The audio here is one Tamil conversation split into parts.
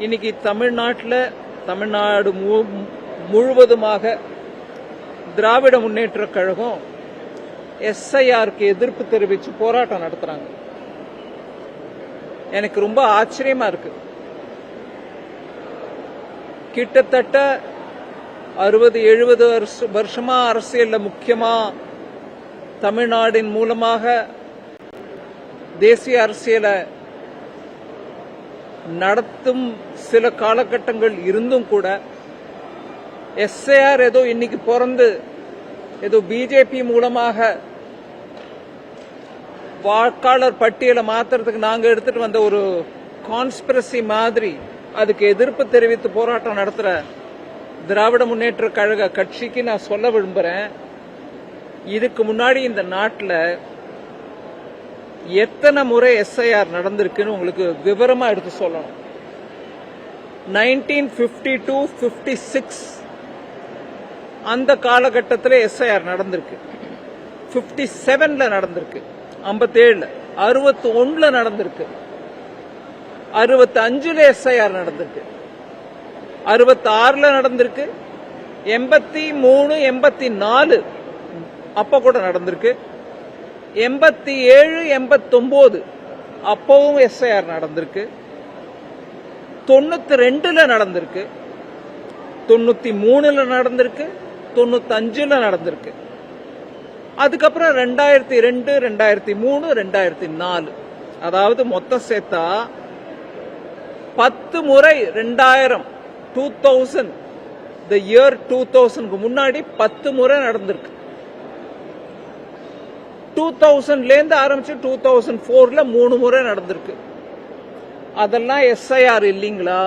இன்னைக்கு தமிழ்நாட்டில் தமிழ்நாடு மு- முழுவதுமாக திராவிட முன்னேற்ற கழகம் எஸ்ஐஆருக்கு எதிர்ப்பு தெரிவித்து போராட்டம் நடத்துறாங்க. எனக்கு ரொம்ப ஆச்சரியமா இருக்கு. கிட்டத்தட்ட அறுபது எழுபது வருஷமா அரசியல்ல முக்கியமா தமிழ்நாடின் மூலமாக தேசிய அரசியலை நடத்தும் சில காலகட்டங்கள் இருந்தும் கூட எஸ்ஏஆர் ஏதோ இன்னைக்கு பிறந்து ஏதோ பிஜேபி மூலமாக வாக்காளர் பட்டியலை மாத்துறதுக்கு நாங்க எடுத்துட்டு வந்த ஒரு கான்ஸ்பிரசி மாதிரி அதுக்கு எதிர்ப்பு தெரிவித்து போராட்டம் நடத்துற திராவிட முன்னேற்ற கழக கட்சிக்கு நான் சொல்ல விரும்புறேன். இதுக்கு முன்னாடி இந்த நாட்டில் எத்தனை முறை எஸ்ஐஆர் நடந்திருக்குன்னு உங்களுக்கு விவரமா எடுத்து சொல்லணும். Nineteen fifty two fifty six அந்த காலகட்டத்தில் எஸ்ஐஆர் நடந்திருக்கு. பிப்டி செவன்ல நடந்திருக்கு. ஐம்பத்தேழில் அறுபத்தி ஒண்ணுல நடந்திருக்கு அறுபத்தி அஞ்சுல எஸ்ஐஆர் நடந்திருக்கு. அறுபத்தி ஆறுல நடந்திருக்கு. எண்பத்தி மூணு எண்பத்தி நாலு அப்ப கூட நடந்திருக்கு. எண்பத்தி ஏழு எண்பத்தொம்போது. அப்போவும் எஸ்ஐஆர் நடந்திருக்கு. தொண்ணூற்றி ரெண்டில் நடந்திருக்கு. தொண்ணூற்றி மூணில் நடந்திருக்கு. தொண்ணூத்தஞ்சில் நடந்திருக்கு. அதுக்கப்புறம் ரெண்டாயிரத்தி ரெண்டு ரெண்டாயிரத்தி மூணு ரெண்டாயிரத்தி நாலு. அதாவது மொத்தம் சேர்த்தா பத்து முறை ரெண்டாயிரம் two thousand the year two தௌசண்ட்க்கு முன்னாடி பத்து முறை நடந்திருக்கு. டூ தௌசண்ட்லேருந்து ஆரம்பிச்சு டூ தௌசண்ட் ஃபோரில் மூணு முறை நடந்திருக்கு. அதெல்லாம் எஸ்ஐஆர் இல்லைங்களா?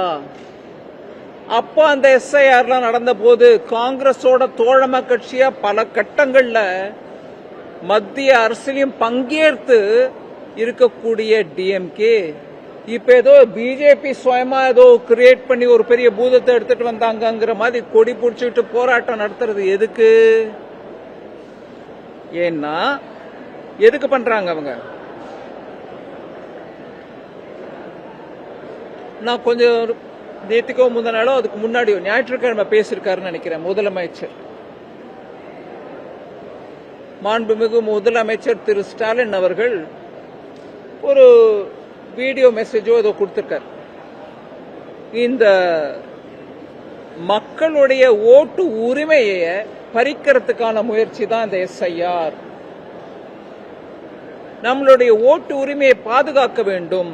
அப்போ அந்த எஸ்ஐஆர்லாம் நடந்த போது காங்கிரஸோட தோழமை கட்சியாக பல கட்டங்களில் மத்திய அரசிலையும் பங்கேற்று இருக்கக்கூடிய டிஎம்கே இப்போ ஏதோ பிஜேபி சுயமா ஏதோ கிரியேட் பண்ணி ஒரு பெரிய பூதத்தை எடுத்துட்டு வந்தாங்கங்கிற மாதிரி கொடி பிடிச்சிட்டு போராட்டம் நடத்துறது எதுக்கு? ஏன்னா எதுக்கு பண்றாங்க அவங்க? நான் கொஞ்சம் நேற்றுக்கோ முந்தின நாளோ அதுக்கு முன்னாடி ஞாயிற்றுக்கிழமை பேசியிருக்காருன்னு நினைக்கிறேன் முதலமைச்சர். மாண்புமிகு முதலமைச்சர் திரு ஸ்டாலின் அவர்கள் ஒரு வீடியோ மெசேஜோ ஏதோ கொடுத்துருக்கார். இந்த மக்களுடைய ஓட்டு உரிமையை பறிக்கிறதுக்கான முயற்சி தான் இந்த எஸ்ஐஆர். நம்மளுடைய ஓட்டு உரிமையை பாதுகாக்க வேண்டும்.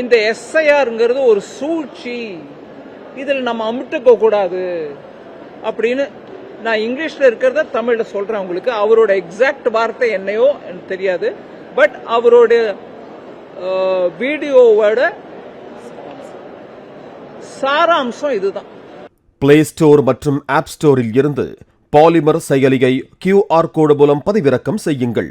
இந்த எஸ்ஐஆருங்கிறது ஒரு சூழ்ச்சி. இதில் நம்ம அமுட்டுக்க கூடாது. அப்படின்னு நான் இங்கிலீஷ்ல இருக்கிறத தமிழ்ல சொல்றேன் உங்களுக்கு. அவரோட எக்ஸாக்ட் வார்த்தை என்னையோ எனக்கு தெரியாது. பட் அவரோட வீடியோவோட சாராம்சம் இதுதான். பிளே ஸ்டோர் மற்றும் ஆப் ஸ்டோரில் இருந்து பாலிமர் செயலியை கியூஆர் கோடு மூலம் பதிவிறக்கம் செய்யுங்கள்.